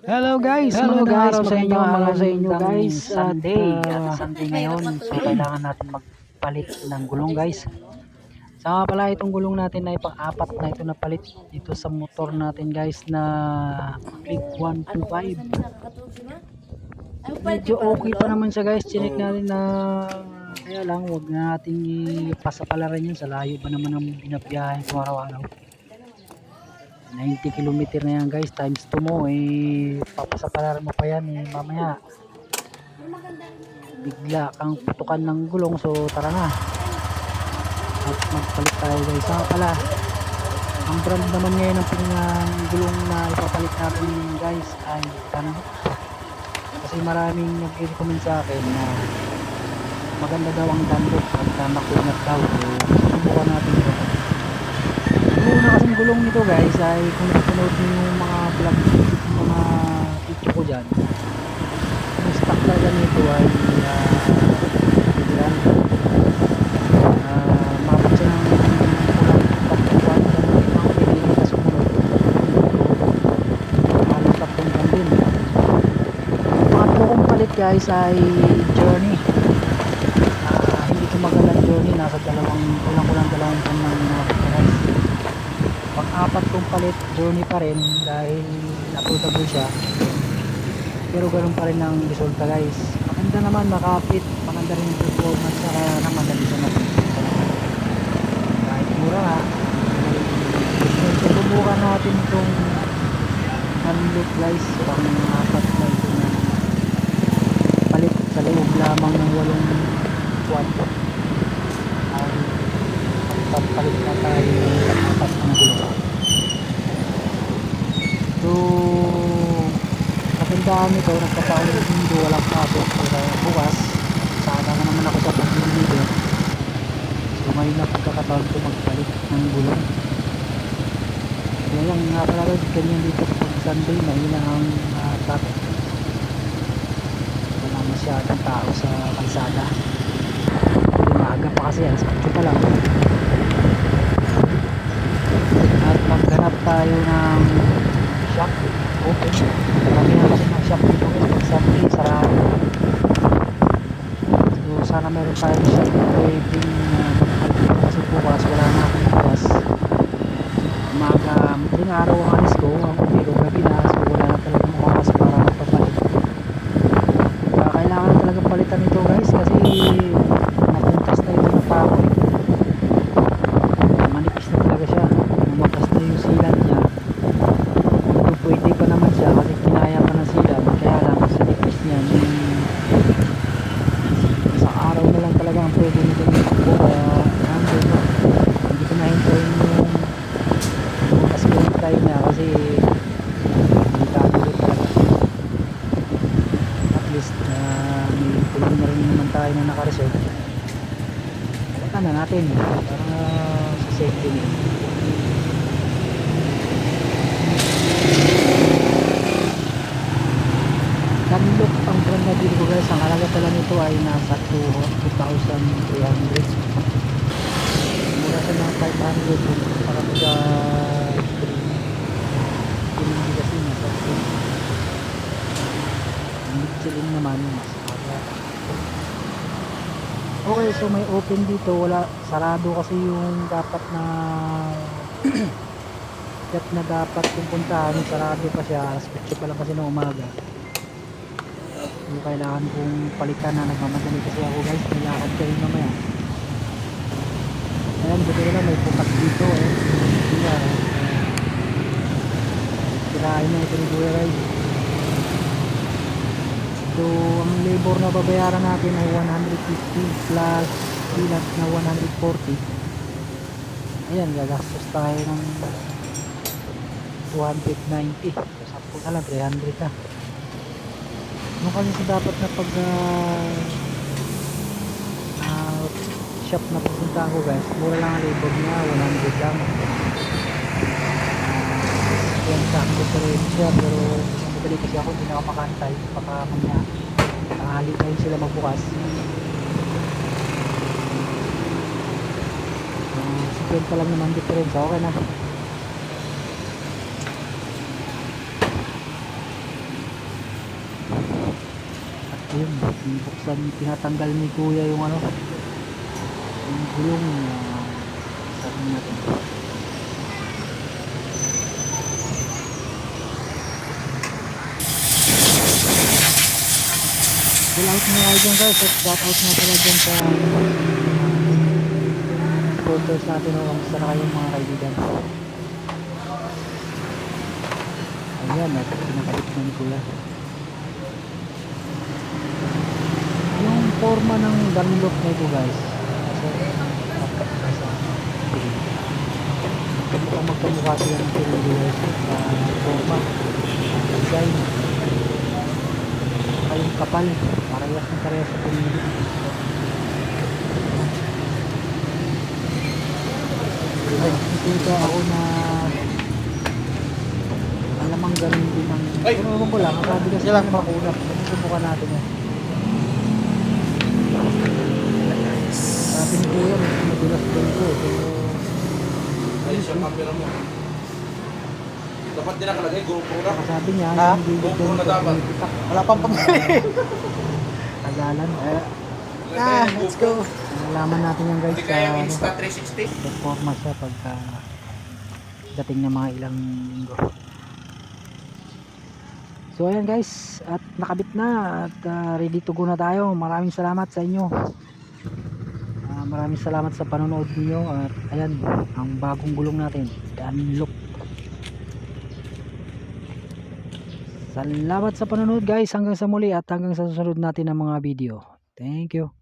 Hello guys, Hello guys, araw sa inyo, araw sa inyo guys. Sunday. Uh, Sunday ngayon, so kailangan natin magpalit ng gulong guys. Sa nga pala itong gulong natin ay pang-apat na ito na palit dito sa motor natin guys na Click 125. Medyo okay pa naman siya guys. Chinek natin na kaya lang wag na nating ipasapalaran yan sa layo ba naman ang binabiyahe ko araw-araw. 90 kilometer na yan guys. Times 2 mo eh papasapalaran mo pa yan eh mamaya. Bigla kang putukan ng gulong so tara na. At magpalit tayo guys. Saka pala ang brand naman ngayon ng pinang gulong na ipapalit natin guys ay ano? Kasi maraming nag-recommend sa akin na maganda daw ang Dunlop pagka makunat daw. So subukan natin ito yung una kasing gulong nito guys ay kung napanood nyo yung mga vlog mga video ko dyan yung stock talaga nito ay uh, uh, mabot siya ng guys ay journey Ah, hindi tumagal ang journey nasa dalawang kulang kulang dalawang ng pang-apat kong palit journey pa rin dahil affordable siya. Pero ganun pa rin ang resulta guys. Maganda naman makapit. Maganda rin yung performance saka naman dali siya makapit kahit mura nga subukan natin itong unlock guys. Pang-apat na ito na palit sa loob lamang ng walong buwan ay pagpapalit na tayo ng apat na gulong so nito nagkataon ng mundo walang pasok kaya bukas sana na naman ako sa paglilibre so ngayon na pagkakataon ko magpalit ng gulong kaya lang nga pala rin ganyan dito pag Sunday mahina ang uh, traffic. Wala masyadong tao sa kalsada. Maaga pa kasi alas 8 pa lang at maghanap tayo ng shop open marami na kasi ng shop dito pag Sunday sarado so sana meron tayong shop pwedeng uh, kasi bukas wala na akong bukas umaga madaling araw ang alis ko ang uwi ko gabi na so wala na talagang oras para magpapalit kaya kailangan talaga palitan ito guys kasi napuntas na ito ng papoy manipis na talaga siya lumakas na yung silat niya kung pwede pa naman siya kasi kinaya pa ng silat kaya lang sa nipis niya yung sa araw na lang talaga ang pwede nito yung takbo kaya nandun no hindi ko na-enjoy yung try niya kasi hindi kagulot talaga at least na may tulong na rin naman tayo na naka-reserve. Balikan na natin para sa safety niya Dunlop ang brand na ko guys. Ang halaga pala nito ay nasa 2,300 mura siya ng 500 para po sa pinili kasi nasa 2 ang Michelin naman. Okay so may open dito. Wala sarado kasi yung dapat na step na dapat pupuntahan sarado pa siya. Alas 8 pa lang kasi ng umaga. So kailangan kong palitan na nagmamadali kasi ako guys. Nilakad kayo mamaya. Ayan buti na may pukat dito eh. Kaya kirain na ito ni Kuya Ray so ang labor na babayaran natin ay 150 plus silat na 140 ayan gagastos tayo ng 290 so 10 na lang 300 na. Nung kasi sa dapat na pag ah, ah, shop na pupuntahan ko guys mura lang ang labor niya 100 lang. Yan sa akin differensya pero madali kasi ako hindi nakapakantay baka mamaya tanghali na sila magbukas. Ah, um, sikil pa lang naman difference okay na. At yun buksan tinatanggal ni kuya yung ano yung gulong uh, sabi natin. Out nyo kayo dyan guys. At shout out nga pala dyan sa supporters natin o kamusta na kayong mga kaibigan. Ayan at pinakabit na ni kuya. Yung forma ng Dunlop na ito guys. Kasi na magkamukha sila ng Pirelli guys. Sa forma. Design kapal parehas ng parehas sa ay dito ako na alamang ganun din ang Ay! pero ko lang sabi kasi Yan lang. ng makulap subukan natin eh sabi ni kuya madulas din ko eh pero Ayos yung camera mo. Dapat din nakalagay, GoPro na. sabi niya Ha? bibig GoPro na dapat. Wala pang pamili. tagalan eh, Ah, let's go. nalaman natin yan guys Hindi kaya Insta 360. performance siya pagka dating ng mga ilang linggo so ayan guys at nakabit na at ah, ready to go na tayo maraming salamat sa inyo Ah, maraming salamat sa panonood niyo at ayan ang bagong gulong natin Dunlop salamat sa panonood guys. Hanggang sa muli at hanggang sa susunod natin ng mga video. Thank you